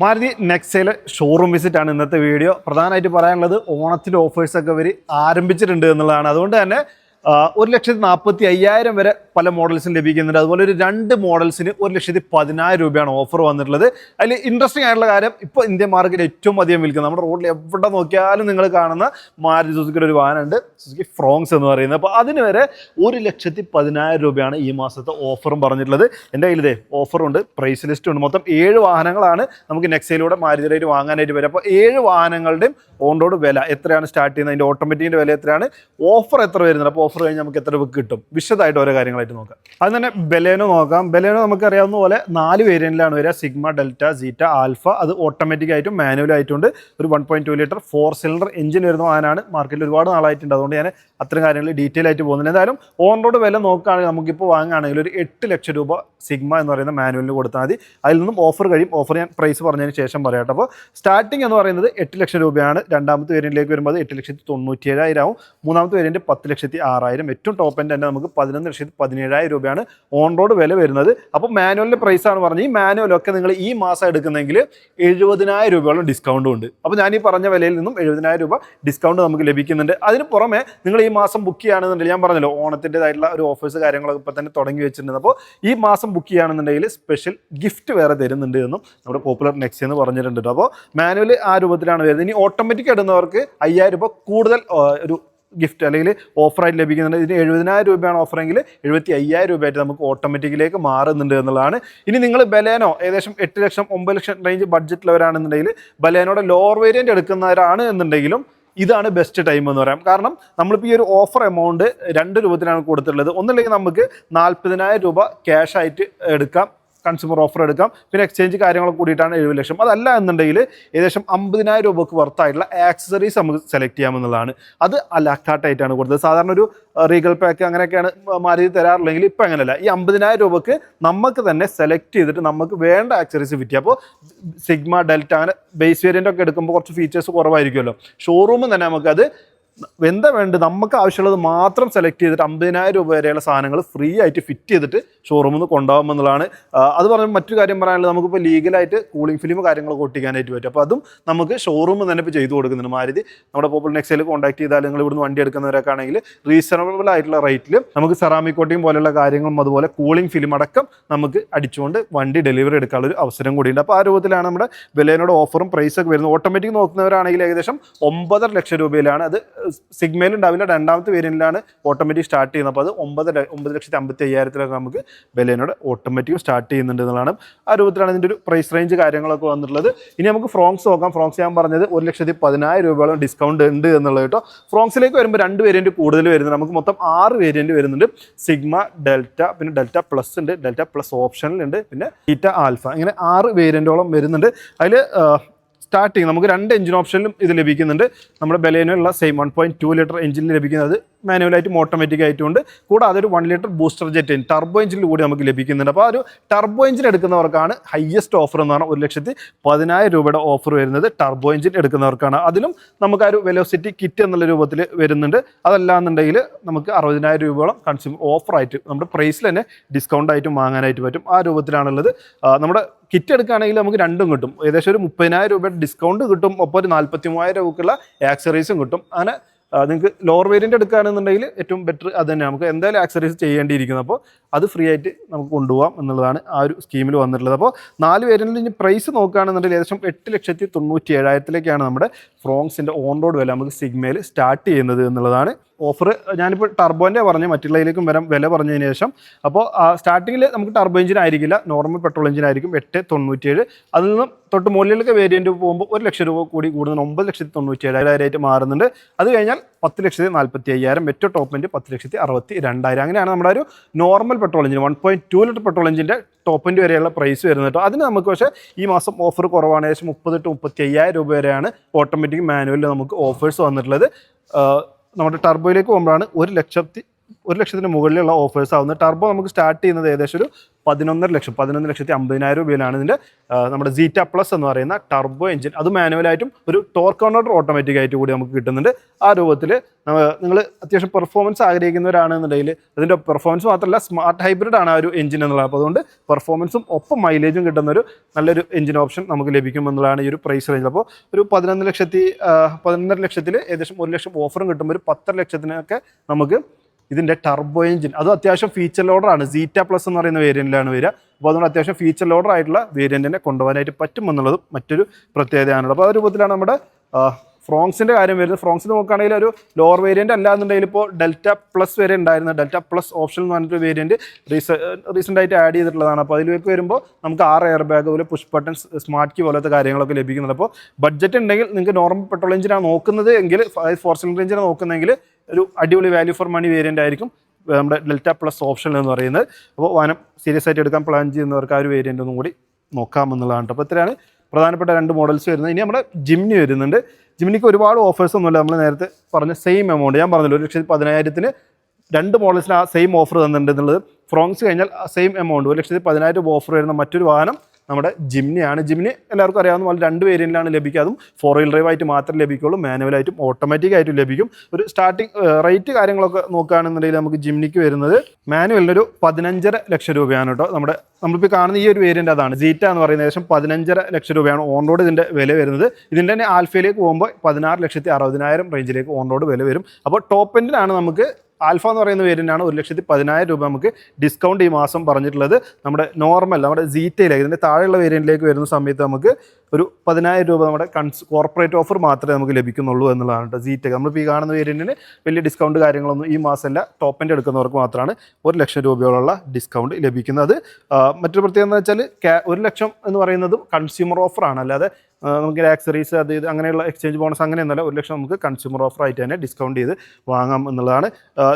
Maruti നെക്സയിലെ showroom visit ആണ് ഇന്നത്തെ video പ്രധാനമായിട്ട് പറയാനുള്ളത് ഓണത്തിന്റെ ഓഫേഴ്സൊക്കെ ഇവർ ആരംഭിച്ചിട്ടുണ്ട് എന്നുള്ളതാണ്. അതുകൊണ്ട് തന്നെ ഒരു ലക്ഷത്തി നാൽപ്പത്തി അയ്യായിരം വരെ പല മോഡൽസും ലഭിക്കുന്നുണ്ട്. അതുപോലെ ഒരു രണ്ട് മോഡൽസിന് ഒരു ലക്ഷത്തി പതിനായിരം രൂപയാണ് ഓഫർ വന്നിട്ടുള്ളത്. അതിൽ ഇൻട്രസ്റ്റിംഗ് ആയിട്ടുള്ള കാര്യം ഇപ്പോൾ ഇന്ത്യൻ മാർക്കറ്റ് ഏറ്റവും അധികം വിൽക്കുന്നത്. നമ്മുടെ റോഡിൽ എവിടെ നോക്കിയാലും നിങ്ങൾ കാണുന്ന മാരുതി സുസുക്കിയുടെ ഒരു വാഹനമുണ്ട്. സുസുക്കി ഫ്രോങ്സ് എന്ന് പറയുന്നത്. അപ്പോൾ അതിന് വരെ ഒരു ലക്ഷത്തി പതിനായിരം രൂപയാണ് ഈ മാസത്തെ ഓഫറും പറഞ്ഞിട്ടുള്ളത്. എന്റെ കയ്യിലിതേ ഓഫറുണ്ട് പ്രൈസ് ലിസ്റ്റ് ഉണ്ട്. മൊത്തം ഏഴ് വാഹനങ്ങളാണ് നമുക്ക് നെക്സയിലൂടെ മാരുതിയിലായിട്ട് വാങ്ങാനായിട്ട് വരും. അപ്പോൾ ഏഴ് വാഹനങ്ങളുടെയും ഓൺ റോഡ് വില എത്രയാണ് സ്റ്റാർട്ട് ചെയ്യുന്നത്? അതിന്റെ ഓട്ടോമാറ്റിക്കിന്റെ വില എത്രയാണ്? ഓഫർ എത്ര വരുന്നത് അപ്പോൾ ഓഫർ കഴിഞ്ഞ് നമുക്ക് എത്ര ബുക്ക് കിട്ടും? വിശദമായിട്ട് ഓരോ കാര്യങ്ങളായിട്ട് നോക്കാം. അത് തന്നെ ബലേനോ നോക്കാം. ബലേനോ നമുക്ക് അറിയാവുന്ന പോലെ നാല് വേരിയന്റിലാണ് വരിക. സിഗ്മ ഡെൽറ്റ സീറ്റ ആൽഫ അത് ഓട്ടോമാറ്റിക് ആയിട്ടും മാനുവൽ ആയിട്ടുണ്ട്. ഒരു one point two litre four cylinder engine വരുന്ന വാഹനമാണ്. മാർക്കറ്റിൽ ഒരുപാട് നാളായിട്ടുണ്ട്. അതുകൊണ്ട് ഞാൻ അത്തരം കാര്യങ്ങൾ ഡീറ്റെയിൽ ആയിട്ട് പോകുന്നില്ല. എന്തായാലും ഓൺ റോഡ് വില നോക്കുകയാണെങ്കിൽ നമുക്കിപ്പോൾ വാങ്ങുകയാണെങ്കിൽ ഒരു എട്ട് ലക്ഷം രൂപ സിഗ്മ എന്ന് പറയുന്ന മാനുവലിന് കൊടുത്താൽ മതി. അതിൽ നിന്നും ഓഫർ കഴിയും. ഓഫർ ഞാൻ പ്രൈസ് പറഞ്ഞതിന് ശേഷം പറയാം അപ്പോൾ സ്റ്റാർട്ടിംഗ് എന്ന് പറയുന്നത് എട്ട് ലക്ഷം രൂപയാണ്. രണ്ടാമത്തെ വേരിയന്റിലേക്ക് വരുമ്പോൾ അത് എട്ട് ലക്ഷത്തി തൊണ്ണൂറ്റി ഏഴായിരം ആവും. മൂന്നാമത്തെ വേരിയന്റ് പത്ത് ലക്ഷത്തി ആറായിരം. ഏറ്റവും ടോപ്പ് എന്റെ തന്നെ നമുക്ക് പതിനൊന്ന് ലക്ഷത്തി പതിനേഴായിരം രൂപയാണ് ഓൺ റോഡ് വില വരുന്നത്. അപ്പോൾ മാനുവലിന്റെ പ്രൈസാണ് പറഞ്ഞത്. ഈ മാനുവലൊക്കെ നിങ്ങൾ ഈ മാസം എടുക്കുന്നെങ്കിൽ എഴുപതിനായിരം രൂപയോളം ഡിസ്കൗണ്ടും ഉണ്ട്. അപ്പോൾ ഞാൻ ഈ പറഞ്ഞ വിലയിൽ നിന്നും എഴുപതിനായിരം രൂപ ഡിസ്കൗണ്ട് നമുക്ക് ലഭിക്കുന്നുണ്ട്. അതിന് പുറമെ നിങ്ങൾ മാസം ബുക്ക് ചെയ്യുകയാണെന്നുണ്ടെങ്കിൽ ഞാൻ പറഞ്ഞല്ലോ ഓണത്തിന്റെതായിട്ടുള്ള ഒരു ഓഫേഴ്സ് കാര്യങ്ങളൊക്കെ ഇപ്പോൾ തന്നെ തുടങ്ങി വെച്ചിട്ടുണ്ട്. അപ്പോൾ ഈ മാസം ബുക്ക് ചെയ്യുകയാണെന്നുണ്ടെങ്കിൽ സ്പെഷ്യൽ ഗിഫ്റ്റ് വേറെ തരുന്നുണ്ട് എന്നും നമ്മുടെ പോപ്പുലർ നെക്സ്റ്റ് എന്ന് പറഞ്ഞിട്ടുണ്ട് അപ്പോൾ മാനുവൽ ആ രൂപത്തിലാണ് വരുന്നത്. ഇനി ഓട്ടോമാറ്റിക് ഇടുന്നവർക്ക് അയ്യായിരം രൂപ കൂടുതൽ ഒരു ഗിഫ്റ്റ് അല്ലെങ്കിൽ ഓഫറായിട്ട് ലഭിക്കുന്നുണ്ട്. ഇതിന് എഴുപതിനായിരം രൂപയാണ് ഓഫറെങ്കിൽ എഴുപത്തി അയ്യായിരം രൂപയായിട്ട് നമുക്ക് ഓട്ടോമാറ്റിക്കിലേക്ക് മാറുന്നുണ്ട് എന്നുള്ളതാണ്. ഇനി നിങ്ങൾ ബലേനോ ഏകദേശം എട്ട് ലക്ഷം ഒമ്പത് ലക്ഷം റേഞ്ച് ബഡ്ജറ്റിലവരാണെന്നുണ്ടെങ്കിൽ ബലേനോടെ ലോവർ വേരിയന്റ് എടുക്കുന്നവരാണ് എന്നുണ്ടെങ്കിലും ഇതാണ് ബെസ്റ്റ് ടൈം എന്ന് പറയാം. കാരണം നമ്മളിപ്പോൾ ഈ ഒരു ഓഫർ എമൗണ്ട് രണ്ട് രൂപത്തിലാണ് കൊടുത്തിട്ടുള്ളത്. ഒന്നില്ലെങ്കിൽ നമുക്ക് നാൽപ്പതിനായിരം രൂപ ക്യാഷ് ആയിട്ട് എടുക്കാം. കൺസ്യൂമർ ഓഫർ എടുക്കാം. പിന്നെ എക്സ്ചേഞ്ച് കാര്യങ്ങളൊക്കെ കൂടിയിട്ടാണ് എഴുപത് ലക്ഷം. അതല്ല എന്നുണ്ടെങ്കിൽ ഏകദേശം അമ്പതിനായിരം രൂപക്ക് വർത്തായിട്ടുള്ള ആക്സസറീസ് നമുക്ക് സെലക്ട് ചെയ്യാമെന്നുള്ളതാണ്. അത് അലാക്കാട്ടായിട്ടാണ് കൊടുത്തത്. സാധാരണ ഒരു റീഗൽ പാക്ക് അങ്ങനെയൊക്കെയാണ് മാരുതി തരാറുള്ളെങ്കിൽ ഇപ്പം അങ്ങനെയല്ല. ഈ അമ്പതിനായിരം രൂപക്ക് നമുക്ക് തന്നെ സെലക്ട് ചെയ്തിട്ട് നമുക്ക് വേണ്ട ആക്സറീസ് ഫിറ്റ് അപ്പോൾ സിഗ്മ ഡെൽറ്റ അങ്ങനെ ബേസ് വേരിയന്റ് ഒക്കെ എടുക്കുമ്പോൾ കുറച്ച് ഫീച്ചേഴ്സ് കുറവായിരിക്കുമല്ലോ. ഷോറൂമിൽ തന്നെ നമുക്കത് എന്താ വേണ്ടത്? നമുക്ക് ആവശ്യമുള്ളത് മാത്രം സെലക്ട് ചെയ്തിട്ട് അമ്പതിനായിരം രൂപ വരെയുള്ള സാധനങ്ങൾ ഫ്രീ ആയിട്ട് ഫിറ്റ് ചെയ്തിട്ട് ഷോറൂമിൽ നിന്ന് ആ, അത് പറഞ്ഞാൽ മറ്റു കാര്യം പറയാനുള്ളത് നമുക്കിപ്പോൾ ലീഗലായിട്ട് കൂളിംഗ് ഫിലിം കാര്യങ്ങളൊക്കെ ഒട്ടിക്കാനായിട്ട് പറ്റും. അപ്പോൾ അതും നമുക്ക് ഷോറൂമിൽ തന്നെ ഇപ്പോൾ ചെയ്തു കൊടുക്കുന്നുണ്ട്. മാരുതി നമ്മുടെ പോപ്പുലർ നെക്സയിൽ കോൺടാക്ട് ചെയ്താൽ നിങ്ങൾ ഇവിടുന്ന് വണ്ടി എടുക്കുന്നവരൊക്കെ ആണെങ്കിൽ റീസണബിൾ ആയിട്ടുള്ള റേറ്റിൽ നമുക്ക് സെറാമിക് കോട്ടിങ് പോലെയുള്ള കാര്യങ്ങളും അതുപോലെ കൂളിംഗ് ഫിലിം അടക്കം നമുക്ക് അടിച്ചുകൊണ്ട് വണ്ടി ഡെലിവറി എടുക്കാനുള്ള ഒരു അവസരം കൂടിയുണ്ട്. അപ്പോൾ ആ രൂപത്തിലാണ് നമ്മുടെ വിലയോട് ഓഫറും പ്രൈസൊക്കെ വരുന്നത്. ഓട്ടോമാറ്റിക് നോക്കുന്നവരാണെങ്കിൽ ഏകദേശം ഒമ്പതര ലക്ഷം രൂപയിലാണ് അത് സിഗ്മയിൽ ഉണ്ടാവില്ല. രണ്ടാമത്തെ വേരിയന്റിലാണ് ഓട്ടോമാറ്റിക് സ്റ്റാർട്ട് ചെയ്യുന്നത്. അപ്പോൾ അത് ഒമ്പത് ഒമ്പത് ലക്ഷത്തി അമ്പത്തി അയ്യായിരത്തിലൊക്കെ നമുക്ക് ബലേനോട് ഓട്ടോമാറ്റിക് സ്റ്റാർട്ട് ചെയ്യുന്നുണ്ട് എന്നുള്ളതാണ്. ആ രൂപത്തിലാണ് ഇതിന്റെ ഒരു പ്രൈസ് റേഞ്ച് കാര്യങ്ങളൊക്കെ വന്നിട്ടുള്ളത്. ഇനി നമുക്ക് ഫ്രോങ്സ് നോക്കാം. ഫ്രോങ്സ് ഞാൻ പറഞ്ഞത് ഒരു ലക്ഷത്തി പതിനായിരം രൂപയോളം ഡിസ്കൗണ്ട് ഉണ്ട് എന്നുള്ളത് കേട്ടോ. ഫ്രോങ്സിലേക്ക് വരുമ്പോൾ രണ്ട് വേരിയന്റ് കൂടുതൽ വരുന്നുണ്ട്. നമുക്ക് മൊത്തം ആറ് വേരിയന്റ് വരുന്നുണ്ട്. സിഗ്മ ഡെൽറ്റ പിന്നെ ഡെൽറ്റ പ്ലസ് ഉണ്ട്. ഡെൽറ്റ പ്ലസ് ഓപ്ഷനിലുണ്ട് പിന്നെ ഈറ്റ ആൽഫ ഇങ്ങനെ ആറ് വേരിയന്റോളം വരുന്നുണ്ട്. അതിൽ സ്റ്റാർട്ടിങ് നമുക്ക് രണ്ട് എഞ്ചിൻ ഓപ്ഷനിലും ഇത് ലഭിക്കുന്നുണ്ട്. നമ്മുടെ ബലേനുള്ള same one point two litre എഞ്ചിനിൽ ലഭിക്കുന്നത് മാനുവലായിട്ടും ഓട്ടോമാറ്റിക് ആയിട്ടുണ്ട് കൂടാതെ ഒരു one litre booster jet turbo എഞ്ചിനിൽ കൂടി നമുക്ക് ലഭിക്കുന്നുണ്ട്. അപ്പോൾ ആ ഒരു ടർബോ എഞ്ചിൻ എടുക്കുന്നവർക്കാണ് ഹയസ്റ്റ് ഓഫർ എന്ന് പറഞ്ഞാൽ ഒരു ലക്ഷത്തി പതിനായിരം രൂപയുടെ ഓഫർ വരുന്നത് ടർബോ എഞ്ചിൻ എടുക്കുന്നവർക്കാണ്. അതിലും നമുക്ക് ആ ഒരു വെലോസിറ്റി കിറ്റ് എന്നുള്ള രൂപത്തിൽ വരുന്നുണ്ട്. അതല്ല എന്നുണ്ടെങ്കിൽ നമുക്ക് അറുപതിനായിരം രൂപയോളം കൺസ്യൂമർ ഓഫറായിട്ട് നമ്മുടെ പ്രൈസിൽ തന്നെ ഡിസ്കൗണ്ട് ആയിട്ട് വാങ്ങാനായിട്ട് പറ്റും. ആ രൂപത്തിലാണുള്ളത്. നമ്മുടെ കിറ്റ് എടുക്കുകയാണെങ്കിൽ നമുക്ക് രണ്ടും കിട്ടും. ഏകദേശം ഒരു മുപ്പതിനായിരം രൂപയുടെ ഡിസ്കൗണ്ട് കിട്ടും. ഒപ്പം ഒരു നാൽപ്പത്തി മൂവായിരം രൂപക്കുള്ള ആക്സറീസും കിട്ടും. അങ്ങനെ നിങ്ങൾക്ക് ലോവർ വേരിയന്റ് എടുക്കുകയാണെന്നുണ്ടെങ്കിൽ ഏറ്റവും ബെറ്റർ അത് തന്നെ. നമുക്ക് എന്തായാലും ആക്സറീസ് ചെയ്യേണ്ടിയിരിക്കുന്നത് അപ്പോൾ അത് ഫ്രീ ആയിട്ട് നമുക്ക് കൊണ്ടുപോകാം എന്നുള്ളതാണ് ആ ഒരു സ്കീമിൽ വന്നിട്ടുള്ളത്. അപ്പോൾ നാല് വേരിയന്റിൽ ഇനി പ്രൈസ് നോക്കുകയാണെന്നുണ്ടെങ്കിൽ ഏകദേശം എട്ട് ലക്ഷത്തി തൊണ്ണൂറ്റി ഏഴായിരത്തിലേക്കാണ് നമ്മുടെ ഫ്രോങ്സിന്റെ ഓൺ റോഡ് വില നമുക്ക് സിഗ്മയിൽ സ്റ്റാർട്ട് ചെയ്യുന്നത് എന്നുള്ളതാണ് ഓഫർ ഞാനിപ്പോൾ ടർബോന്റെ പറഞ്ഞ് മറ്റുള്ളതിലേക്കും വരാം വില പറഞ്ഞതിന് ശേഷം. അപ്പോൾ സ്റ്റാർട്ടിങ്ങിൽ നമുക്ക് ടർബോ എഞ്ചിൻ ആയിരിക്കില്ല. നോർമൽ പെട്രോൾ എഞ്ചിൻ ആയിരിക്കും എട്ട് തൊണ്ണൂറ്റിയേഴ്. അതിൽ നിന്നും തൊട്ട് മുകളിലൊക്കെ വേരിയന്റ് പോകുമ്പോൾ ഒരു ലക്ഷം രൂപ കൂടി കൂടുന്ന ഒമ്പത് ലക്ഷത്തി തൊണ്ണൂറ്റി ഏഴായിരമായിട്ട് മാറുന്നുണ്ട്. അത് കഴിഞ്ഞാൽ പത്ത് ലക്ഷത്തി നാൽപ്പത്തി അയ്യായിരം ഏറ്റവും ടോപ്പ് എൻഡ് പത്ത് ലക്ഷത്തി അറുപത്തി രണ്ടായിരം അങ്ങനെയാണ് നമ്മുടെ ഒരു normal petrol engine one point two litre petrol എഞ്ചിന്റെ ടോപ്പ് എൻഡ് വരെയുള്ള പ്രൈസ് വരുന്നത് കേട്ടോ അതിന് നമുക്ക് പക്ഷേ ഈ മാസം ഓഫർ കുറവാണ്. ഏകദേശം മുപ്പത് ടു മുപ്പത്തി അയ്യായിരം രൂപ വരെയാണ് ഓട്ടോമാറ്റിക് മാനുവലിൽ നമുക്ക് ഓഫേഴ്സ് വന്നിട്ടുള്ളത്. നമ്മുടെ ടർബോയിലേക്ക് പോകുമ്പോഴാണ് ഒരു ലക്ഷത്തി ഒരു ലക്ഷത്തിന് മുകളിലുള്ള ഓഫേഴ്സ് ആവുന്നത് ടർബോ നമുക്ക് സ്റ്റാർട്ട് ചെയ്യുന്നത് ഏകദേശം ഒരു പതിനൊന്നര ലക്ഷം പതിനൊന്ന് ലക്ഷത്തി അമ്പതിനായിരം രൂപയിലാണ് ഇതിന്റെ നമ്മുടെ ജീറ്റ പ്ലസ് എന്ന് പറയുന്ന ടർബോ എഞ്ചിൻ അത് മാനുവലായിട്ടും ഒരു ടോർക്ക് കൺവെർട്ടർ ഓട്ടോമാറ്റിക് ആയിട്ട് കൂടി നമുക്ക് കിട്ടുന്നുണ്ട്. ആ രൂപത്തിൽ നിങ്ങൾ അത്യാവശ്യം പെർഫോമൻസ് ആഗ്രഹിക്കുന്നവരാണെന്നുണ്ടെങ്കിൽ അതിന്റെ പെർഫോമൻസ് മാത്രമല്ല സ്മാർട്ട് ഹൈബ്രിഡ് ആണ് ആ ഒരു എഞ്ചിൻ എന്നുള്ളത്. അപ്പോൾ അതുകൊണ്ട് പെർഫോമൻസും ഒപ്പം മൈലേജും കിട്ടുന്ന ഒരു നല്ലൊരു എഞ്ചിൻ ഓപ്ഷൻ നമുക്ക് ലഭിക്കും എന്നുള്ളതാണ് ഈ ഒരു പ്രൈസ് റേഞ്ച് അപ്പോൾ ഒരു പതിനൊന്ന് ലക്ഷത്തി പതിനൊന്നര ലക്ഷത്തിൽ ഏകദേശം ഒരു ലക്ഷം ഓഫറും കിട്ടുമ്പോൾ ഒരു പത്തര ലക്ഷത്തിനൊക്കെ നമുക്ക് ഇതിന്റെ ടർബോ എഞ്ചിൻ അതും അത്യാവശ്യം ഫീച്ചർ ലോഡറാണ് സീറ്റ പ്ലസ് എന്ന് പറയുന്ന വേരിയന്റിലാണ് വരിക. അപ്പോൾ അതുകൊണ്ട് അത്യാവശ്യം ഫീച്ചർ ലോഡർ ആയിട്ടുള്ള വേരിയന്റിനെ കൊണ്ടുപോകാനായിട്ട് പറ്റുമെന്നുള്ളതും മറ്റൊരു പ്രത്യേകതയാണുള്ളത്. അപ്പോൾ ആ രൂപത്തിലാണ് നമ്മുടെ ഫ്രോങ്സിന്റെ കാര്യം വരുന്നത്. ഫ്രോങ്സ് നോക്കുകയാണെങ്കിൽ ഒരു ലോവർ വേരിയന്റ് അല്ലാന്നുണ്ടെങ്കിൽ ഇപ്പോൾ ഡെൽറ്റ പ്ലസ് വരെ ഉണ്ടായിരുന്ന. ഡെൽറ്റ പ്ലസ് ഓപ്ഷൻ എന്ന് പറഞ്ഞിട്ട് റീസെ റീസെന്റ് ആയിട്ട് ആഡ് ചെയ്തിട്ടുള്ളതാണ്. അപ്പോൾ അതിലേക്ക് വരുമ്പോൾ നമുക്ക് ആറ് എയർ ബാഗ് പോലെ പുഷ് ബട്ടൺ സ്മാർട്ട് കീ പോലത്തെ കാര്യങ്ങളൊക്കെ ലഭിക്കുന്നത് അപ്പോൾ ബഡ്ജറ്റ് ഉണ്ടെങ്കിൽ നിങ്ങൾക്ക് നോർമൽ പെട്രോൾ എഞ്ചിനാണ് നോക്കുന്നത് എങ്കിൽ ഫോർ സിലിണ്ടർ എഞ്ചിനാണ് നോക്കുന്നതെങ്കിൽ ഒരു അടിപൊളി വാല്യൂ ഫോർ മണി വേരിയന്റ് ആയിരിക്കും നമ്മുടെ ഡെൽറ്റ പ്ലസ് ഓപ്ഷൻ എന്ന് പറയുന്നത്. അപ്പോൾ വാനം സീരിയസ് ആയിട്ട് എടുക്കാൻ പ്ലാൻ ചെയ്യുന്നവർക്ക് ആ ഒരു വേരിയന്റ് ഒന്നും കൂടി നോക്കാമെന്നുള്ളതാണ് അപ്പോൾ ഇത്രയാണ് പ്രധാനപ്പെട്ട രണ്ട് മോഡൽസ് വരുന്നത്. ഇനി നമ്മുടെ ജിംനി വരുന്നുണ്ട്. ജിംനിക്ക് ഒരുപാട് ഓഫേഴ്സ് ഒന്നുമില്ല. നമ്മൾ നേരത്തെ പറഞ്ഞ സെയിം എമൗണ്ട് ഞാൻ പറഞ്ഞല്ലോ ഒരു ലക്ഷത്തി പതിനായിരത്തിന് രണ്ട് മോഡൽസിന് ആ സെയിം ഓഫർ തന്നിട്ടുണ്ട് എന്നുള്ളത്. ഫ്രോങ്സ് കഴിഞ്ഞാൽ സെയിം എമൗണ്ട് ഒരു ലക്ഷത്തി പതിനായിരം ഓഫർ വരുന്ന മറ്റൊരു വാഹനം നമ്മുടെ ജിംനിയാണ് ജിംനി എല്ലാവർക്കും അറിയാവുന്ന പോലെ രണ്ട് വേരിയന്റിലാണ് ലഭിക്കുക. അതും ഫോർ വീൽ ഡ്രൈവ് ആയിട്ട് മാത്രമേ ലഭിക്കുള്ളൂ. മാനുവലായിട്ടും ഓട്ടോമാറ്റിക് ആയിട്ടും ലഭിക്കും. ഒരു സ്റ്റാർട്ടിംഗ് റേറ്റ് കാര്യങ്ങളൊക്കെ നോക്കുകയാണെന്നുണ്ടെങ്കിൽ നമുക്ക് ജിംനിക്ക് വരുന്നത് മാനുവലിന് ഒരു പതിനഞ്ചര ലക്ഷം രൂപയാണ് കേട്ടോ. നമ്മുടെ നമ്മളിപ്പോൾ കാണുന്ന ഈ ഒരു വേരിയന്റ് അതാണ്. ജീറ്റ എന്ന് പറയുന്നത് ഏകദേശം പതിനഞ്ചര ലക്ഷം രൂപയാണ് ഓൺ റോഡ് ഇതിന്റെ വില വരുന്നത്. ഇതിന്റെ തന്നെ ആൽഫയിലേക്ക് പോകുമ്പോൾ പതിനാറ് ലക്ഷത്തി അറുപതിനായിരം റേഞ്ചിലേക്ക് ഓൺ റോഡ് വില വരും. അപ്പോൾ ടോപ്പ് എൻഡിലാണ് നമുക്ക് ആൽഫ എന്ന് പറയുന്ന വേരിയന്റാണ് ഒരു ലക്ഷത്തി പതിനായിരം രൂപ നമുക്ക് ഡിസ്കൗണ്ട് ഈ മാസം പറഞ്ഞിട്ടുള്ളത്. നമ്മുടെ നോർമൽ നമ്മുടെ ജീറ്റയിലേക്ക് ഇതിന്റെ താഴെയുള്ള വേരിയന്റിലേക്ക് വരുന്ന സമയത്ത് നമുക്ക് ഒരു പതിനായിരം രൂപ നമ്മുടെ കൺസ് കോർപ്പറേറ്റ് ഓഫർ മാത്രമേ നമുക്ക് ലഭിക്കുന്നുള്ളൂ എന്നുള്ളതാണ് കേട്ടോ ജീറ്റ നമ്മളിപ്പോൾ ഈ കാണുന്ന വേരിയന്റിന് വലിയ ഡിസ്കൗണ്ട് കാര്യങ്ങളൊന്നും ഈ മാസമല്ല. ടോപ്പ് എന്റെ എടുക്കുന്നവർക്ക് മാത്രമാണ് ഒരു ലക്ഷം രൂപയോളമുള്ള ഡിസ്കൗണ്ട് ലഭിക്കുന്നത്. മറ്റൊരു പ്രത്യേകത എന്ന് വെച്ചാൽ ഒരു ലക്ഷം എന്ന് പറയുന്നതും കൺസ്യൂമർ ഓഫറാണ് അല്ലാതെ നമുക്ക് ആക്സറീസ് അത് ഇത് അങ്ങനെയുള്ള എക്സ്ചേഞ്ച് ബോണസ് അങ്ങനെ അങ്ങനെയൊന്നുമല്ല ഒരു ലക്ഷം നമുക്ക് കൺസ്യൂമർ ഓഫർ ആയിട്ട് തന്നെ ഡിസ്കൗണ്ട് ചെയ്ത് വാങ്ങാം എന്നുള്ളതാണ്.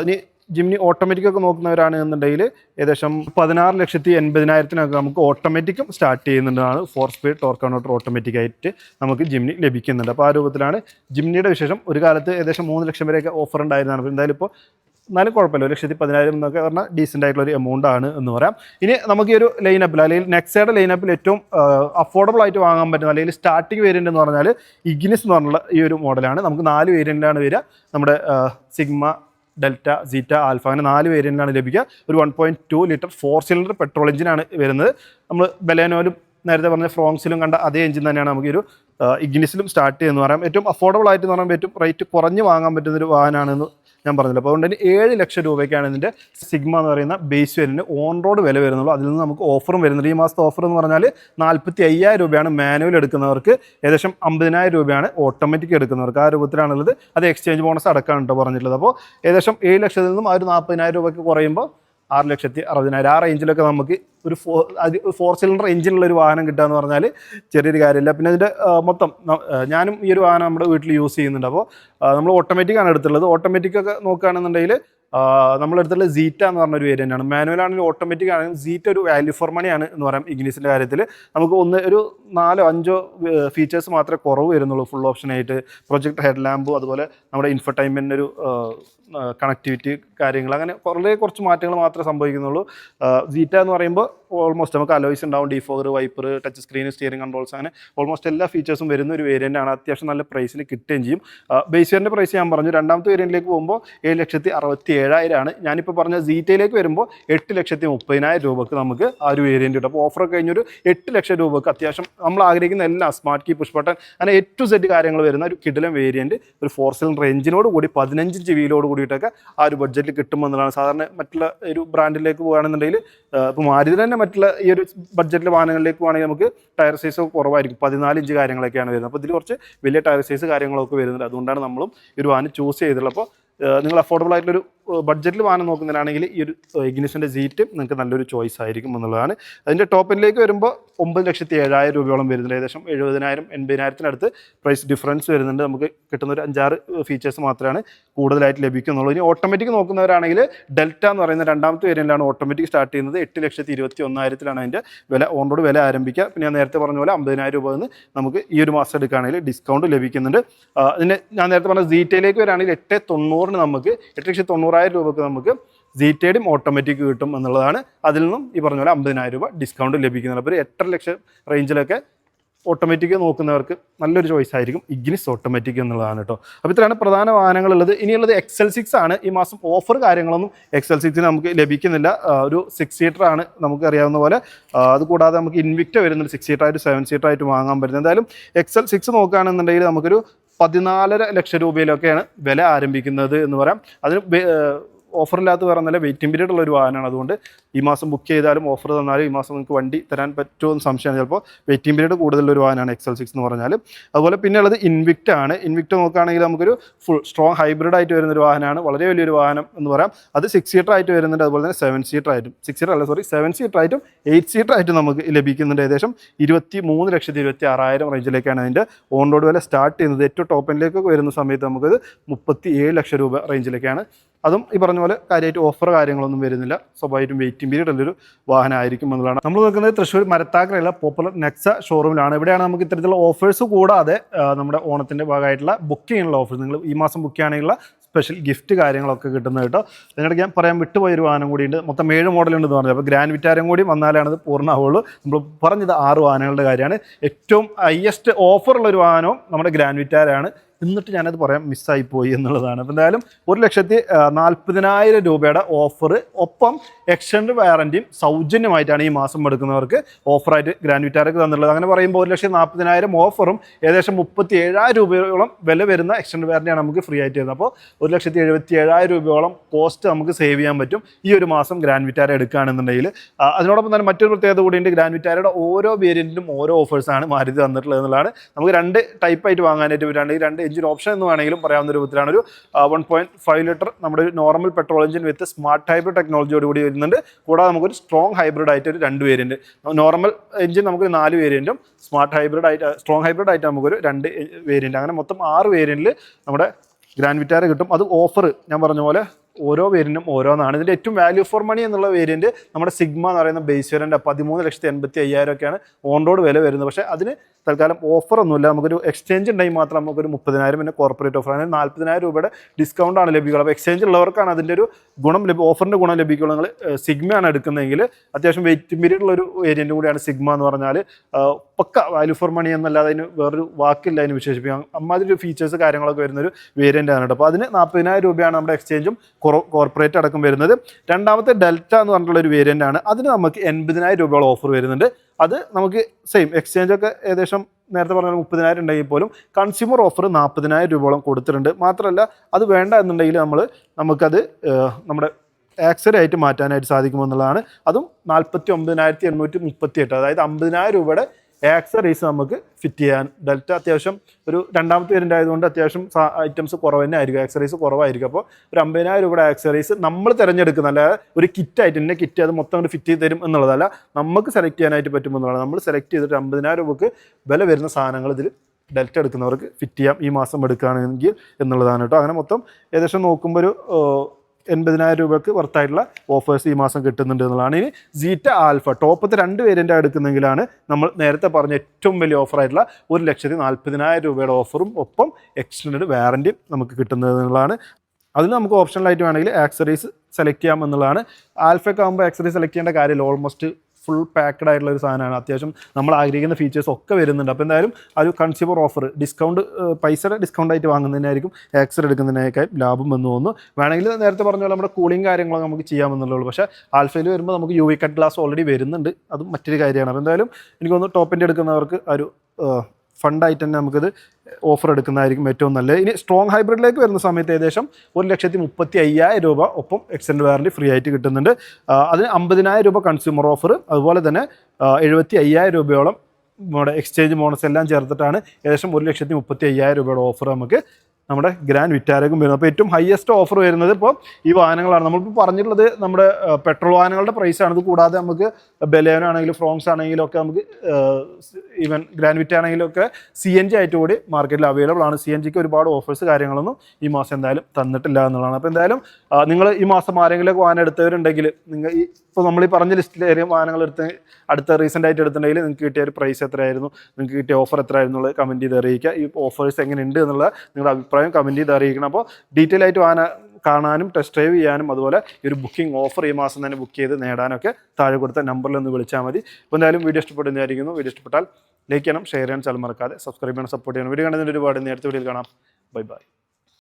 ഇനി ജിംനി ഓട്ടോമാറ്റിക് ഒക്കെ നോക്കുന്നവരാണ് എന്നുണ്ടെങ്കിൽ ഏകദേശം പതിനാറ് ലക്ഷത്തി എൺപതിനായിരത്തിനൊക്കെ നമുക്ക് ഓട്ടോമാറ്റിക്കും start ചെയ്യുന്നുണ്ടാണ് four speed torque converter automatic ആയിട്ട് നമുക്ക് ജിംനി ലഭിക്കുന്നുണ്ട്. അപ്പോൾ ആ രൂപത്തിലാണ് ജിംനിയുടെ വിശേഷം. ഒരു കാലത്ത് ഏകദേശം മൂന്ന് ലക്ഷം വരെയൊക്കെ ഓഫർ ഉണ്ടായിരുന്നതാണ്. അപ്പോൾ എന്തായാലും ഇപ്പോൾ എന്നാലും കുഴപ്പമില്ല. ഒരു ലക്ഷത്തി പതിനായിരം എന്നൊക്കെ പറഞ്ഞാൽ ഡീസെന്റ് ആയിട്ടുള്ള ഒരു എമൗണ്ട് ആണ് എന്ന് പറയാം. ഇനി നമുക്ക് ഈ ഒരു ലൈനപ്പിൽ അല്ലെങ്കിൽ നെക്സയുടെ ലൈനപ്പിൽ ഏറ്റവും അഫോർഡബിൾ ആയിട്ട് വാങ്ങാൻ പറ്റുന്ന അല്ലെങ്കിൽ സ്റ്റാർട്ടിംഗ് വേരിയന്റ് എന്ന് പറഞ്ഞാൽ ഇഗ്നിസ് എന്ന് പറഞ്ഞുള്ള ഈ ഒരു മോഡലാണ് നമുക്ക് നാല് വേരിയന്റിലാണ് വരിക. നമ്മുടെ സിഗ്മ ഡെൽറ്റ സീറ്റ ആൽഫ അങ്ങനെ നാല് വേരിയന്റിലാണ് ലഭിക്കുക. ഒരു one point two litre four cylinder petrol എഞ്ചിനാണ് വരുന്നത്. നമ്മൾ ബലേനോയിലും നേരത്തെ പറഞ്ഞ ഫ്രോങ്സിലും കണ്ട അതേ എഞ്ചിൻ തന്നെയാണ് നമുക്ക് ഒരു ഇഗ്നിസിലും സ്റ്റാർട്ട് ചെയ്യുന്നത് പറയാം. ഏറ്റവും അഫോർഡബിൾ ആയിട്ട് എന്ന് പറയുമ്പോൾ ഏറ്റവും റേറ്റ് കുറഞ്ഞ് വാങ്ങാൻ പറ്റുന്ന ഒരു വാഹനമാണെന്ന് ഞാൻ പറഞ്ഞില്ല. അപ്പോൾ അതുകൊണ്ട് തന്നെ ഏഴ് ലക്ഷം രൂപയ്ക്കാണ് ഇതിന്റെ സിഗ്മ എന്ന് പറയുന്ന ബേസ് വേരിന് ഓൺ റോഡ് വില വരുന്നുള്ളൂ. അതിൽ നിന്ന് നമുക്ക് ഓഫറും വരുന്നുണ്ട്. ഈ മാസത്തെ ഓഫർ എന്ന് പറഞ്ഞാൽ നാൽപ്പത്തി അയ്യായിരം രൂപയാണ് മാനുവൽ എടുക്കുന്നവർക്ക്. ഏകദേശം അമ്പതിനായിരം രൂപയാണ് ഓട്ടോമാറ്റിക് എടുക്കുന്നവർക്ക്. ആ രൂപത്തിലാണുള്ളത്. അത് എക്സ്ചേഞ്ച് ബോണസ് അടക്കമാണ് കേട്ടോ പറഞ്ഞിട്ടുള്ളത്. അപ്പോൾ ഏകദേശം ഏഴ് ലക്ഷത്തിൽ നിന്നും ആ ഒരു നാൽപ്പതിനായിരം രൂപയ്ക്ക് കുറയുമ്പോൾ ആറ് ലക്ഷത്തി അറുപതിനായിരം. ആ റേഞ്ചിലൊക്കെ നമുക്ക് ഒരു ഫോർ ഫോർ സിലിണ്ടർ എഞ്ചിനുള്ള ഒരു വാഹനം കിട്ടുക എന്ന് പറഞ്ഞാൽ ചെറിയൊരു കാര്യമില്ല. പിന്നെ അതിന്റെ മൊത്തം ഞാനും ഈ ഒരു വാഹനം നമ്മുടെ വീട്ടിൽ യൂസ് ചെയ്യുന്നുണ്ട്. അപ്പോൾ നമ്മൾ ഓട്ടോമാറ്റിക്കാണ് എടുത്തുള്ളത് ഓട്ടോമാറ്റിക്കൊക്കെ നോക്കുകയാണെന്നുണ്ടെങ്കിൽ നമ്മൾ എടുത്തുള്ള സീറ്റ എന്ന് പറഞ്ഞ ഒരു വേരിയന്റ് ആണ്. മാനുവൽ ആണെങ്കിലും ഓട്ടോമാറ്റിക് ആണെങ്കിലും സീറ്റ ഒരു വാല്യൂ ഫോർ മണി ആണ് എന്ന് പറയാം ഇംഗ്ലീഷിന്റെ കാര്യത്തിൽ. നമുക്ക് ഒന്ന് ഒരു നാലോ അഞ്ചോ ഫീച്ചേഴ്സ് മാത്രമേ കുറവ് വരുന്നുള്ളൂ. ഫുൾ ഓപ്ഷനായിട്ട് പ്രൊജക്ട് ഹെഡ് ലാമ്പും അതുപോലെ നമ്മുടെ ഇൻഫർടൈൻമെന്റിന് ഒരു കണക്ടിവിറ്റി കാര്യങ്ങൾ. അങ്ങനെ കുറേ കുറച്ച് മാറ്റങ്ങൾ മാത്രമേ സംഭവിക്കുന്നുള്ളൂ. സീറ്റ എന്ന് പറയുമ്പോൾ ഓൾമോസ്റ്റ് നമുക്ക് അലോയ്സ് ഉണ്ടാവും. Defogger wiper touch screen steering controls അങ്ങനെ ഓൾമോസ്റ്റ് എല്ലാ ഫീച്ചേഴ്സും വരുന്ന ഒരു വേരിയന്റ് ആണ്. അത്യാവശ്യം നല്ല പ്രൈസിൽ കിട്ടുകയും ചെയ്യും. ബേസ് വേരിന്റെ പ്രൈസ് ഞാൻ പറഞ്ഞു. രണ്ടാമത്തെ വേരിയന്റിലേക്ക് പോകുമ്പോൾ ഏഴ് ലക്ഷത്തി അറുപത്തി ഏഴായിരമാണ് ഞാനിപ്പോൾ പറഞ്ഞ സീറ്റയിലേക്ക് വരുമ്പോൾ എട്ട് ലക്ഷത്തി മുപ്പതിനായിരം രൂപക്ക് നമുക്ക് ആ ഒരു വേരിയന്റ് കിട്ടും. അപ്പോൾ ഓഫർ കഴിഞ്ഞൊരു എട്ട് ലക്ഷം രൂപക്ക് അത്യാവശ്യം നമ്മൾ ആഗ്രഹിക്കുന്ന എല്ലാ സ്മാർട്ട് കീ പുഷ് ബട്ടൺ അങ്ങനെ എ ടു സെറ്റ് കാര്യങ്ങൾ വരുന്ന ഒരു കിടിലം വേരിയന്റ് ഒരു ഫോർ സിലിണ്ടർ എഞ്ചിനോട് കൂടി പതിനഞ്ച് ജി ബിയിലോട് കൂടിയിട്ടൊക്കെ ആ ഒരു ബഡ്ജറ്റിൽ കിട്ടുമെന്നുള്ളതാണ്. സാധാരണ മറ്റുള്ള ഒരു ബ്രാൻഡിലേക്ക് പോകുകയാണെന്നുണ്ടെങ്കിൽ ഇപ്പോൾ മാരുതി തന്നെ മറ്റുള്ള ഈ ഒരു ബഡ്ജറ്റിലെ വാഹനങ്ങളിലേക്ക് പോകുകയാണെങ്കിൽ നമുക്ക് ടയർ സൈസ് കുറവായിരിക്കും. പതിനാല് ഇഞ്ച് കാര്യങ്ങളൊക്കെയാണ് വരുന്നത്. അപ്പോൾ ഇതിൽ കുറച്ച് വലിയ ടയർ സൈസ് കാര്യങ്ങളൊക്കെ വരുന്നുണ്ട്. അതുകൊണ്ടാണ് നമ്മളും ഒരു വാഹനം ചൂസ് ചെയ്തിട്ടുള്ളത്. അപ്പോൾ നിങ്ങൾ അഫോർഡബിൾ ആയിട്ടുള്ളൊരു ബഡ്ജറ്റിൽ വാഹനം നോക്കുന്നതിനാണെങ്കിൽ ഈ ഒരു ഇഗ്നിഷന്റെ സീറ്റ് നിങ്ങൾക്ക് നല്ലൊരു ചോയ്സ് ആയിരിക്കും എന്നുള്ളതാണ്. അതിന്റെ ടോപ്പിലേക്ക് വരുമ്പോൾ ഒമ്പത് ലക്ഷത്തി ഏഴായിരം രൂപയോളം വരുന്നുണ്ട്. ഏകദേശം എഴുപതിനായിരം എൺപതിനായിരത്തിനടുത്ത് പ്രൈസ് ഡിഫറൻസ് വരുന്നുണ്ട്. നമുക്ക് കിട്ടുന്ന ഒരു അഞ്ചാറ് ഫീച്ചേഴ്സ് മാത്രമാണ് കൂടുതലായിട്ട് ലഭിക്കുന്നുള്ളൂ. ഇനി ഓട്ടോമാറ്റിക് നോക്കുന്നവരാണെങ്കിൽ ഡെൽറ്റ എന്ന് പറയുന്ന രണ്ടാമത്തെ വേരിയന്റാണ് ഓട്ടോമാറ്റിക് സ്റ്റാർട്ട് ചെയ്യുന്നത്. എട്ട് ലക്ഷത്തി ഇരുപത്തി ഒന്നായിരത്തിലാണ് അതിന്റെ വില ഓൺറോഡ് വില ആരംഭിക്കുക. പിന്നെ ഞാൻ നേരത്തെ പറഞ്ഞ പോലെ അമ്പതിനായിരം രൂപ നിന്ന് നമുക്ക് ഈ ഒരു മാസം എടുക്കുകയാണെങ്കിൽ ഡിസ്കൗണ്ട് ലഭിക്കുന്നുണ്ട്. അതിന് ഞാൻ നേരത്തെ പറഞ്ഞ സീറ്റയിലേക്ക് വരാണെങ്കിൽ എട്ട് തൊണ്ണൂറിന് നമുക്ക് എട്ട് ലക്ഷത്തി തൊണ്ണൂറായിരം രൂപക്ക് നമുക്ക് സീറ്റയുടെയും ഓട്ടോമാറ്റിക് കിട്ടും എന്നുള്ളതാണ്. അതിൽ നിന്നും ഈ പറഞ്ഞ പോലെ അമ്പതിനായിരം രൂപ ഡിസ്കൗണ്ട് ലഭിക്കുന്നുണ്ട്. അപ്പോൾ ഒരു എട്ടര ലക്ഷം റേഞ്ചിലൊക്കെ ഓട്ടോമാറ്റിക് നോക്കുന്നവർക്ക് നല്ലൊരു ചോയ്സ് ആയിരിക്കും. ഇഗ്നിസ് ഓട്ടോമാറ്റിക് എന്നുള്ളതാണ് കേട്ടോ. അപ്പോൾ ഇത്രയാണ് പ്രധാന വാഹനങ്ങളുള്ളത്. ഇനിയുള്ളത് എക്സൽ സിക്സ് ആണ്. ഈ മാസം ഓഫർ കാര്യങ്ങളൊന്നും എക്സൽ സിക്സിന് നമുക്ക് ലഭിക്കുന്നില്ല. ഒരു സിക്സ് സീറ്റർ ആണ് നമുക്ക് അറിയാവുന്ന പോലെ. അതുകൂടാതെ നമുക്ക് ഇൻവിക്റ്റ് വരുന്നുണ്ട് സിക്സ് സീറ്റർ ആയിട്ട് സെവൻ സീറ്റർ ആയിട്ട് വാങ്ങാൻ പറ്റുന്നത് എന്തായാലും എക്സൽ സിക്സ് നോക്കുകയാണെന്നുണ്ടെങ്കിൽ നമുക്കൊരു പതിനാലര ലക്ഷം രൂപയിലൊക്കെയാണ് വില ആരംഭിക്കുന്നത് എന്ന് പറയാം. അതിന് ഓഫറില്ലാത്ത വേറെ നല്ല വെയിറ്റിംഗ് പീരീഡ് ഉള്ള ഒരു വാഹനമാണ്. അതുകൊണ്ട് ഈ മാസം ബുക്ക് ചെയ്താലും ഓഫർ തന്നാലും ഈ മാസം നിങ്ങൾക്ക് വണ്ടി തരാൻ പറ്റുമോ എന്ന് സംശയമാണ്. ചിലപ്പോൾ വെയിറ്റിംഗ് പീരീഡ് കൂടുതലുള്ള ഒരു വാഹനമാണ് എക്സൽ സിക്സ് എന്ന് പറഞ്ഞാൽ അതുപോലെ പിന്നെ ഉള്ളത് ഇൻവിക്റ്റ് ആണ്. ഇൻവിക്റ്റ് നോക്കുകയാണെങ്കിൽ നമുക്കൊരു ഫുൾ സ്ട്രോങ് ഹൈബ്രിഡ് ആയിട്ട് വരുന്ന ഒരു വാഹനമാണ്. വളരെ വലിയൊരു വാഹനം എന്ന് പറയാം. അത് സിക്സ് സീറ്റർ ആയിട്ട് വരുന്നുണ്ട്. അതുപോലെ തന്നെ സെവൻ സീറ്റർ ആയിട്ടും. സിക്സ് സീറ്റർ അല്ല സോറി സെവൻ സീറ്റർ ആയിട്ടും എയ്റ്റ് സീറ്റർ ആയിട്ടും നമുക്ക് ലഭിക്കുന്നുണ്ട്. ഏകദേശം ഇരുപത്തി മൂന്ന് ലക്ഷത്തി ഇരുപത്തി ആറായിരം റേഞ്ചിലേക്കാണ് അതിന്റെ ഓൺ റോഡ് വില സ്റ്റാർട്ട് ചെയ്യുന്നത്. ഏറ്റവും ടോപ്പിലേക്ക് വരുന്ന സമയത്ത് നമുക്കത് മുപ്പത്തി ഏഴ് ലക്ഷം രൂപ റേഞ്ചിലേക്കാണ് അതും ഈ പറഞ്ഞ പോലെ കാര്യമായിട്ട് ഓഫർ കാര്യങ്ങളൊന്നും വരുന്നില്ല. സ്വാഭാവികമായിട്ടും വെയിറ്റിംഗ് പീരീഡ് ഉള്ളൊരു വാഹനമായിരിക്കും എന്നുള്ളതാണ്. നമ്മൾ നോക്കുന്നത് തൃശ്ശൂർ മരത്താക്കരയുള്ള പോപ്പുലർ നെക്സ ഷോറൂമിലാണ് ഇവിടെയാണ് നമുക്ക് ഇത്തരത്തിലുള്ള ഓഫേഴ്സ് കൂടാതെ നമ്മുടെ ഓണത്തിന്റെ ഭാഗമായിട്ടുള്ള ബുക്ക് ചെയ്യാനുള്ള ഓഫേഴ്സ് നിങ്ങൾ ഈ മാസം ബുക്ക് ചെയ്യുകയാണെങ്കിലുള്ള സ്പെഷ്യൽ ഗിഫ്റ്റ് കാര്യങ്ങളൊക്കെ കിട്ടുന്നത് കേട്ടോ. അതിനിടയ്ക്ക് ഞാൻ പറയാൻ വിട്ടുപോയൊരു വാഹനം കൂടിയുണ്ട്. മൊത്തം ഏഴ് മോഡലുണ്ടെന്ന് പറഞ്ഞത് അപ്പോൾ ഗ്രാൻഡ് വിറ്റാരം കൂടി വന്നാലാണ് ഇത് പൂർണമാവുള്ളൂ. നമ്മൾ പറഞ്ഞത് ആറ് വാഹനങ്ങളുടെ കാര്യമാണ്. ഏറ്റവും ഹയസ്റ്റ് ഓഫറുള്ള ഒരു വാഹനവും നമ്മുടെ ഗ്രാൻഡ് വിറ്റാരാണ് എന്നിട്ട് ഞാനത് പറയാം മിസ്സായി പോയി എന്നുള്ളതാണ്. അപ്പോൾ എന്തായാലും ഒരു ലക്ഷത്തി നാൽപ്പതിനായിരം രൂപയുടെ ഓഫർ ഒപ്പം എക്സ്റ്റൻഡ് വാറന്റിയും സൗജന്യമായിട്ടാണ് ഈ മാസം എടുക്കുന്നവർക്ക് ഓഫറായിട്ട് ഗ്രാൻഡ് തന്നിട്ടുള്ളത്. അങ്ങനെ പറയുമ്പോൾ ഒരു ലക്ഷത്തി നാൽപ്പതിനായിരം ഓഫറും ഏകദേശം മുപ്പത്തി ഏഴായിരം രൂപയോളം വില വരുന്ന എക്സ്റ്റൻഡ് വാറന്റിയാണ് നമുക്ക് ഫ്രീ ആയിട്ട് തരുന്നത്. അപ്പോൾ ഒരു ലക്ഷത്തി എഴുപത്തി ഏഴായിരം രൂപയോളം കോസ്റ്റ് നമുക്ക് സേവ് ചെയ്യാൻ പറ്റും ഈ ഒരു മാസം ഗ്രാൻഡ് വിറ്റാര എടുക്കുകയാണെന്നുണ്ടെങ്കിൽ. അതിനോടൊപ്പം തന്നെ മറ്റൊരു പ്രത്യേകത കൂടിയുണ്ട്. ഗ്രാൻഡ് വിറ്റാരയുടെ ഓരോ വേരിയന്റിലും ഓരോ ഓഫേഴ്സാണ് മാരുതി തന്നിട്ടുള്ളത് എന്നുള്ളതാണ്. നമുക്ക് രണ്ട് ടൈപ്പായിട്ട് വാങ്ങാനായിട്ട് വരികയാണെങ്കിൽ രണ്ട് എഞ്ചിൻ ഓപ്ഷൻ എന്ന് വേണമെങ്കിലും പറയാവുന്ന രൂപത്തിലാണ് ഒരു വൺ പോയിന്റ് ഫൈവ് ലിറ്റർ നമ്മുടെ ഒരു normal petrol engine with smart hybrid ടെക്നോളജിയോട് കൂടി വരുന്നുണ്ട്. കൂടാതെ നമുക്കൊരു സ്ട്രോങ് ഹൈബ്രിഡ് ആയിട്ട് ഒരു രണ്ട് വേരിയന്റ് നോർമൽ എഞ്ചിൻ നമുക്കൊരു നാല് വേരിയന്റും സ്മാർട്ട് ഹൈബ്രിഡ് ആയിട്ട് സ്ട്രോങ് ഹൈബ്രിഡ് ആയിട്ട് നമുക്കൊരു രണ്ട് വേരിയന്റ് അങ്ങനെ മൊത്തം ആറ് വേരിയന്റിൽ നമ്മുടെ ഗ്രാൻഡ് വിറ്റാര കിട്ടും. അത് ഓഫർ ഞാൻ പറഞ്ഞ പോലെ ഓരോ വേരിയന്റും ഓരോന്നാണ്. ഇതിന്റെ ഏറ്റവും വാല്യൂ ഫോർ മണി എന്നുള്ള വേരിയന്റ് നമ്മുടെ സിഗ്മ എന്ന് പറയുന്ന ബേസ് വേരിയന്റ് പതിമൂന്ന് ലക്ഷത്തി എൺപത്തി അയ്യായിരം ഒക്കെയാണ് ഓൺ റോഡ് വില വരുന്നത്. പക്ഷേ അതിന് തൽക്കാലം ഓഫർ ഒന്നുമില്ല നമുക്കൊരു എക്സ്ചേഞ്ച് ഉണ്ടെങ്കിൽ മാത്രം നമുക്കൊരു മുപ്പതിനായിരം പിന്നെ കോർപ്പറേറ്റ് ഓഫർ അങ്ങനെ നാൽപ്പതിനായിരം രൂപയുടെ ഡിസ്കൗണ്ട് ആണ് ലഭിക്കുക. അപ്പോൾ എക്സ്ചേഞ്ച് ഉള്ളവർക്കാണ് അതിന്റെ ഒരു ഗുണം ലഭി ഓഫറിന്റെ ഗുണം ലഭിക്കുള്ളൂ നിങ്ങൾ സിഗ്മയാണ് എടുക്കുന്നതെങ്കിൽ അത്യാവശ്യം വെയിറ്റ് പീരീഡ് ഉള്ള ഒരു വേരിയന്റ് കൂടിയാണ് സിഗ്മ എന്ന് പറഞ്ഞാൽ. പക്ക വാല്യൂ ഫോർ മണി എന്നല്ലാതെ അതിന് വേറൊരു വാക്കില്ല അതിന് വിശേഷിപ്പിക്കാം അമ്മാതിരി ഫീച്ചേഴ്സ് കാര്യങ്ങളൊക്കെ വരുന്നൊരു വേരിയന്റ് ആണ് കേട്ടോ. അപ്പോൾ അതിന് നാൽപ്പതിനായിരം രൂപയാണ് നമ്മുടെ എക്സ്ചേഞ്ചും കോർപ്പറേറ്റ് അടക്കം വരുന്നത്. രണ്ടാമത്തെ ഡെൽറ്റ എന്ന് പറഞ്ഞിട്ടുള്ള ഒരു വേരിയന്റ് ആണ്. അതിന് നമുക്ക് എൺപതിനായിരം രൂപയോളം ഓഫർ വരുന്നുണ്ട്. അത് നമുക്ക് സെയിം എക്സ്ചേഞ്ച് ഒക്കെ ഏകദേശം നേരത്തെ പറഞ്ഞ മുപ്പതിനായിരം ഉണ്ടെങ്കിൽ പോലും കൺസ്യൂമർ ഓഫർ നാൽപ്പതിനായിരം രൂപയോളം കൊടുത്തിട്ടുണ്ട്. മാത്രമല്ല അത് വേണ്ട എന്നുണ്ടെങ്കിൽ നമ്മൾ നമുക്കത് നമ്മുടെ ആക്സറി ആയിട്ട് മാറ്റാനായിട്ട് സാധിക്കുമെന്നുള്ളതാണ്. അതും നാൽപ്പത്തി ഒമ്പതിനായിരത്തി എണ്ണൂറ്റി മുപ്പത്തി എട്ട് അതായത് അമ്പതിനായിരം രൂപയുടെ ആക്സറീസ് നമുക്ക് ഫിറ്റ് ചെയ്യാൻ. ഡെൽറ്റ അത്യാവശ്യം ഒരു രണ്ടാമത്തെ പേരിന്റെ ആയതുകൊണ്ട് അത്യാവശ്യം ഐറ്റംസ് കുറവ് തന്നെ ആയിരിക്കും. ആക്സറീസ് കുറവായിരിക്കും. അപ്പോൾ ഒരു അമ്പതിനായിരം രൂപയുടെ ആക്സറീസ് നമ്മൾ തിരഞ്ഞെടുക്കുന്ന അല്ലാതെ ഒരു കിറ്റായിട്ട് ഇന്ന കിറ്റ് അത് മൊത്തം ഫിറ്റ് ചെയ്ത് തരും എന്നുള്ളതല്ല നമുക്ക് സെലക്ട് ചെയ്യാനായിട്ട് പറ്റുമെന്നുള്ളതാണ് നമ്മൾ സെലക്ട് ചെയ്തിട്ട് അമ്പതിനായിരം രൂപക്ക് വില വരുന്ന സാധനങ്ങൾ ഇതിൽ ഡെൽറ്റ എടുക്കുന്നവർക്ക് ഫിറ്റ് ചെയ്യാം ഈ മാസം എടുക്കുകയാണെങ്കിൽ എന്നുള്ളതാണ് കേട്ടോ. അങ്ങനെ മൊത്തം ഏകദേശം നോക്കുമ്പോൾ ഒരു എൺപതിനായിരം രൂപയ്ക്ക് വർത്തായിട്ടുള്ള ഓഫേഴ്സ് ഈ മാസം കിട്ടുന്നുണ്ട് എന്നുള്ളതാണ്. ഇനി സീറ്റ ആൽഫ ടോപ്പത്തെ രണ്ട് വേരിയന്റ് എടുക്കുന്നെങ്കിലാണ് നമ്മൾ നേരത്തെ പറഞ്ഞ ഏറ്റവും വലിയ ഓഫറായിട്ടുള്ള ഒരു ലക്ഷത്തി നാൽപ്പതിനായിരം രൂപയുടെ ഓഫറും ഒപ്പം എക്സ്റ്റൻഡ് വാറന്റിയും നമുക്ക് കിട്ടുന്നത് എന്നുള്ളതാണ്. അതിൽ നമുക്ക് ഓപ്ഷണലായിട്ട് വേണമെങ്കിൽ ആക്സറീസ് സെലക്ട് ചെയ്യാം എന്നുള്ളതാണ്. ആൽഫയ്ക്ക് ആകുമ്പോൾ ആക്സറീസ് സെലക്ട് ചെയ്യേണ്ട കാര്യമില്ല. ഓൾമോസ്റ്റ് ഫുൾ പാക്ക്ഡ് ആയിട്ടുള്ള ഒരു സാധനമാണ്. അത്യാവശ്യം നമ്മൾ ആഗ്രഹിക്കുന്ന ഫീച്ചേഴ്സ് ഒക്കെ വരുന്നുണ്ട്. അപ്പോൾ എന്തായാലും ആ ഒരു കൺസ്യൂമർ ഓഫർ ഡിസ്കൗണ്ട് പൈസയുടെ ഡിസ്കൗണ്ട് ആയിട്ട് വാങ്ങുന്നതിനായിരിക്കും ആക്സർ എടുക്കുന്നതിനേക്കാൾ ലാഭം എന്ന് തോന്നുന്നു വേണമെങ്കിൽ നേരത്തെ പറഞ്ഞ പോലെ നമ്മുടെ കൂളിംഗ് കാര്യങ്ങളൊക്കെ നമുക്ക് ചെയ്യാമെന്നുള്ളൂ പക്ഷേ ആൽഫയിൽ വരുമ്പോൾ നമുക്ക് U V cut glass already വരുന്നുണ്ട്. അതും മറ്റൊരു കാര്യമാണ്. അപ്പോൾ എന്തായാലും എനിക്ക് തോന്നുന്നു ടോപ്പിന്റെ എടുക്കുന്നവർക്ക് ഒരു ഫണ്ടായിട്ട് തന്നെ നമുക്കിത് ഓഫർ എടുക്കുന്നതായിരിക്കും ഏറ്റവും നല്ലത്. ഇനി സ്ട്രോങ് ഹൈബ്രിഡിലേക്ക് വരുന്ന സമയത്ത് ഏകദേശം ഒരു ലക്ഷത്തി മുപ്പത്തി അയ്യായിരം രൂപ ഒപ്പം എക്സ്റ്റൻഡ് വാറന്റി ഫ്രീ ആയിട്ട് കിട്ടുന്നുണ്ട്. അതിന് അമ്പതിനായിരം രൂപ കൺസ്യൂമർ ഓഫർ അതുപോലെ തന്നെ എഴുപത്തി അയ്യായിരം രൂപയോളം നമ്മുടെ എക്സ്ചേഞ്ച് ബോണസ് എല്ലാം ചേർത്തിട്ടാണ് ഏകദേശം ഒരു ലക്ഷത്തി മുപ്പത്തി അയ്യായിരം രൂപയുടെ ഓഫർ നമുക്ക് നമ്മുടെ ഗ്രാൻഡ് വിറ്റാരക്കും വരുന്നത് അപ്പോൾ ഏറ്റവും ഹയസ്റ്റ് ഓഫർ വരുന്നത് ഇപ്പോൾ ഈ വാഹനങ്ങളാണ്. നമ്മളിപ്പോൾ പറഞ്ഞിട്ടുള്ളത് നമ്മുടെ പെട്രോൾ വാഹനങ്ങളുടെ പ്രൈസാണ് ഇത് കൂടാതെ നമുക്ക് ബലേനോ ആണെങ്കിലും ഫ്രോങ്സ് ആണെങ്കിലും ഒക്കെ നമുക്ക് ഈവൻ ഗ്രാൻഡ് വിറ്റ ആണെങ്കിലും ഒക്കെ സി എൻ ജി ആയിട്ട് കൂടി മാർക്കറ്റിൽ അവൈലബിൾ ആണ്. സി എൻ ജിക്ക് ഒരുപാട് ഓഫേഴ്സ് കാര്യങ്ങളൊന്നും ഈ മാസം എന്തായാലും തന്നിട്ടില്ല എന്നുള്ളതാണ്. അപ്പോൾ എന്തായാലും നിങ്ങൾ ഈ മാസം ആരെങ്കിലും വാഹനം എടുത്തവരുണ്ടെങ്കിൽ നിങ്ങൾ ഈ ഇപ്പോൾ നമ്മൾ ഈ പറഞ്ഞ ലിസ്റ്റിൽ ഏറിയ വാഹനങ്ങൾ എടുത്ത് അടുത്ത റീസെന്റ് ആയിട്ട് എടുത്തിട്ടുണ്ടെങ്കിൽ നിങ്ങൾക്ക് കിട്ടിയ ഒരു പ്രൈസ് എത്രയായിരുന്നു? നിങ്ങൾക്ക് കിട്ടിയ ഓഫർ എത്രയായിരുന്നു? എന്നുള്ളത് കമന്റ് ചെയ്ത് അറിയിക്കുക. ഈ ഓഫേഴ്സ് എങ്ങനെയുണ്ട് എന്നുള്ള നിങ്ങളുടെ അഭിപ്രായം അഭിപ്രായം കമന്റ് ചെയ്ത് അറിയിക്കണം അപ്പോൾ ഡീറ്റെയിൽ ആയിട്ട് വാന കാണാനും ടെസ്റ്റ് ഡ്രൈവ് ചെയ്യാനും അതുപോലെ ഈ ഒരു ബുക്കിംഗ് ഓഫർ ഈ മാസം തന്നെ ബുക്ക് ചെയ്ത് നേടാനൊക്കെ താഴെ കൊടുത്ത നമ്പറിൽ ഒന്ന് വിളിച്ചാൽ മതി. അപ്പോൾ എന്തായാലും വീഡിയോ ഇഷ്ടപ്പെടുന്നതായിരിക്കുന്നു വീഡിയോ ഇഷ്ടപ്പെട്ടാൽ ലൈക്ക് ചെയ്യണം ഷെയർ ചെയ്യാൻ ചില മറക്കാതെ സബ്സ്ക്രൈബ് ചെയ്യണം സപ്പോർട്ട് ചെയ്യണം. വീഡിയോ കാണുന്നതിന് ഒരുപാട് നേരത്തെ വീഡിയോയിൽ കാണാം. Bye bye